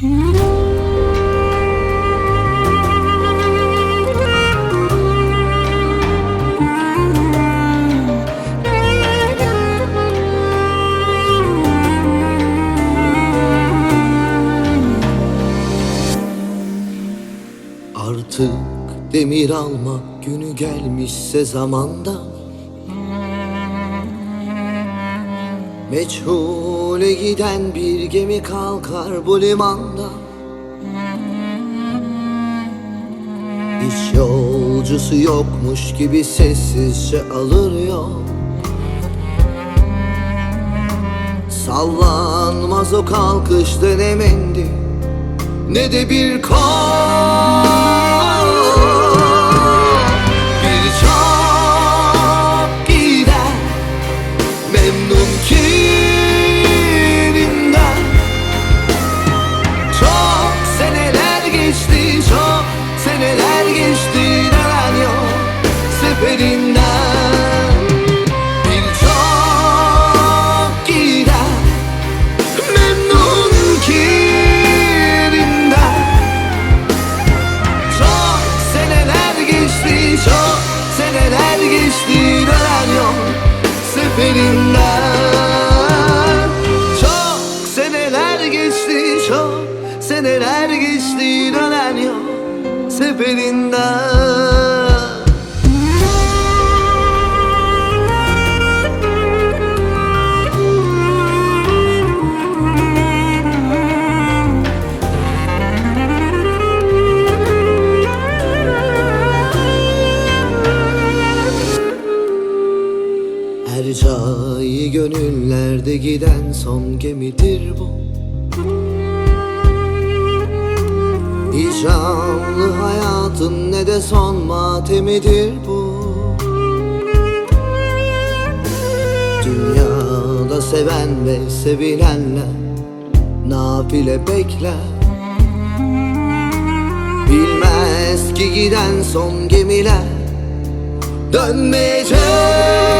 Artık demir alma günü gelmişse zamanda Meçhule giden bir gemi kalkar bu limanda. Hiç yolcusu yokmuş gibi sessizce alır yol. Sallanmaz o kalkış dönemendi ne de bir kol memnun kiminden Çok seneler geçti çok seneler geçti dönen yok seferinden Bir çok gider memnun kiminden Çok seneler geçti çok seneler geçti yok seferinden seferinden Ercai gönüllerde giden son gemidir bu İcramlı hayatın ne de son matemidir bu. Dünyada seven ve sevilenler Nafile bekler. Bilmez ki giden son gemiler Dönmeyecekler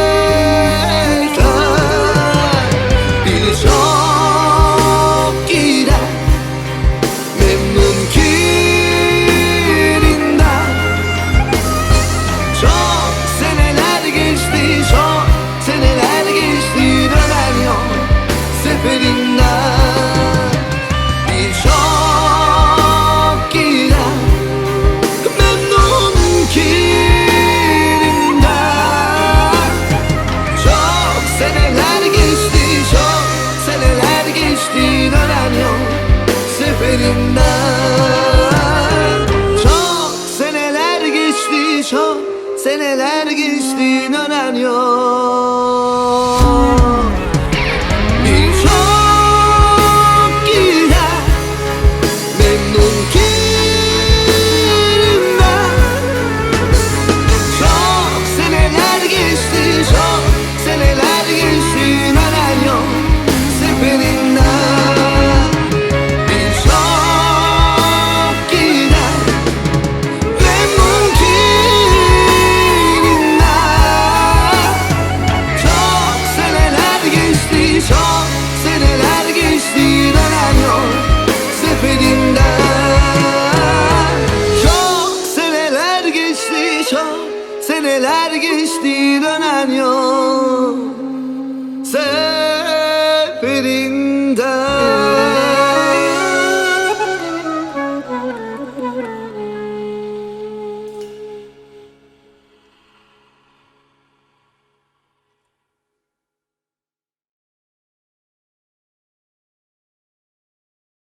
Seneler geçti dönen yok. Sen